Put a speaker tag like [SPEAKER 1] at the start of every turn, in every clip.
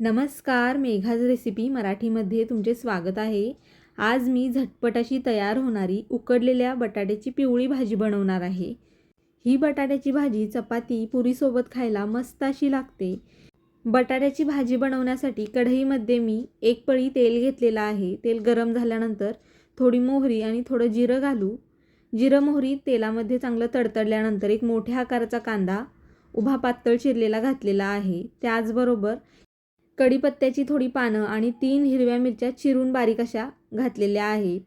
[SPEAKER 1] नमस्कार मेघाज रेसिपी मराठीमध्ये तुमचे स्वागत आहे. आज मी झटपट अशी तयार होणारी उकडलेल्या बटाट्याची पिवळी भाजी बनवणार आहे. ही बटाट्याची भाजी चपाती पुरीसोबत खायला मस्त अशी लागते. बटाट्याची भाजी बनवण्यासाठी कढईमध्ये मी एक पळी तेल घेतलेलं आहे. तेल गरम झाल्यानंतर थोडी मोहरी आणि थोडं जिरं घालू. जिरं मोहरी तेलामध्ये चांगलं तडतडल्यानंतर एक मोठ्या आकाराचा कांदा उभा पातळ चिरलेला घातलेला आहे. त्याचबरोबर कढीपत्त्याची थोडी पानं आणि तीन हिरव्या मिरच्या चिरून बारीक अशा घातलेल्या आहेत.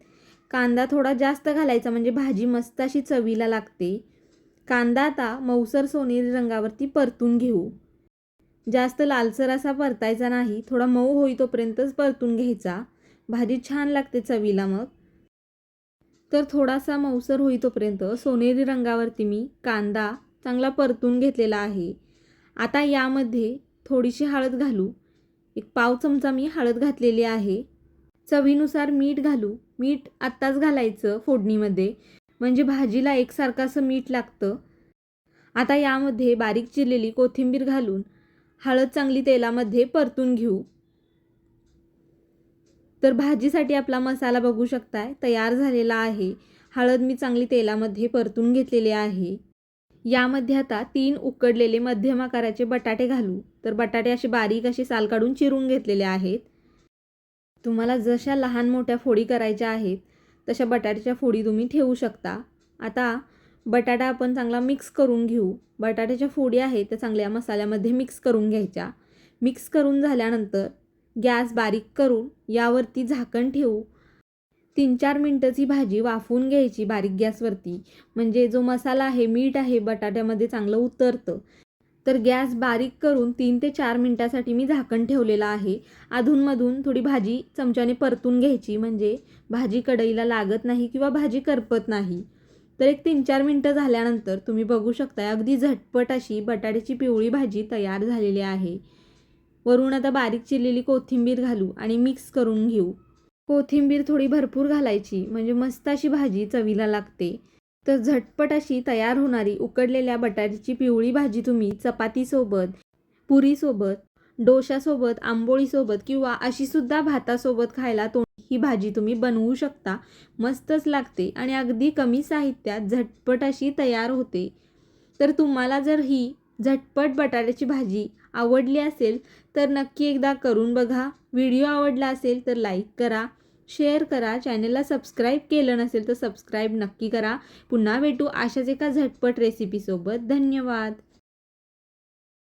[SPEAKER 1] कांदा थोडा जास्त घालायचा म्हणजे भाजी मस्त अशी चवीला लागते. कांदा आता मऊसर सोनेरी रंगावरती परतून घेऊ. जास्त लालसर असा परतायचा नाही थोडा मऊ होई तोपर्यंतच परतून घ्यायचा. भाजी छान लागते चवीला मग. तर थोडासा मऊसर होई तोपर्यंत सोनेरी रंगावरती मी कांदा चांगला परतून घेतलेला आहे. आता यामध्ये थोडीशी हळद घालू. एक पाव चमचा मी हळद घातलेली आहे. चवीनुसार मीठ घालू. मीठ आत्ताच घालायचं फोडणीमध्ये. म्हणजे भाजीला एकसारखं असं मीठ लागतं. आता यामध्ये बारीक चिरलेली कोथिंबीर घालून हळद चांगली तेलामध्ये परतून घेऊ. तर भाजीसाठी आपला मसाला बघू शकताय तयार झालेला आहे. हळद मी चांगली तेलामध्ये परतून घेतलेली आहे. यामध्ये आता तीन उकडलेले मध्यम आकाराचे बटाटे घालू. तर बटाटे असे बारीक असे साल काढून चिरून घेतलेले आहेत. तुम्हाला जशा लहान मोठ्या फोडी करायच्या आहेत तशा बटाट्याच्या फोडी तुम्ही ठेवू शकता. आता बटाटा आपण चांगला मिक्स करून घेऊ. बटाट्याच्या फोडी आहेत त्या चांगल्या मसाल्यामध्ये मिक्स करून घ्यायच्या. मिक्स करून झाल्यानंतर गॅस बारीक करून यावरती झाकण ठेवू. तीन चार मिनटंच ही भाजी वाफवून घ्यायची बारीक गॅसवरती. म्हणजे जो मसाला आहे मीठ आहे बटाट्यामध्ये चांगलं उतरतं. तर गॅस बारीक करून तीन ते चार मिनटासाठी मी झाकण ठेवलेलं आहे. अधूनमधून थोडी भाजी चमच्याने परतून घ्यायची. म्हणजे भाजी कढईला लागत नाही किंवा भाजी करपत नाही. तर एक तीन चार मिनटं झाल्यानंतर तुम्ही बघू शकता अगदी झटपट अशी बटाट्याची पिवळी भाजी तयार झालेली आहे. वरून आता बारीक चिरलेली कोथिंबीर घालू आणि मिक्स करून घेऊ. कोथिंबीर थोडी भरपूर घालायची म्हणजे मस्त अशी भाजी चवीला लागते. तर झटपट अशी तयार होणारी उकडलेल्या बटाट्याची पिवळी भाजी तुम्ही चपातीसोबत पुरीसोबत डोशासोबत आंबोळीसोबत किंवा अशीसुद्धा भातासोबत खायला तो ही भाजी तुम्ही बनवू शकता. मस्तच लागते आणि अगदी कमी साहित्यात झटपट अशी तयार होते. तर तुम्हाला जर ही झटपट बटाट्याची भाजी आवडली असेल तर नक्की एकदा करून बघा. व्हिडिओ आवडला असेल तर लाईक करा. शेअर करा. चॅनलला सबस्क्राईब केलं नसेल तर सबस्क्राईब नक्की करा. पुन्हा भेटू अशाच एका झटपट रेसिपीसोबत धन्यवाद.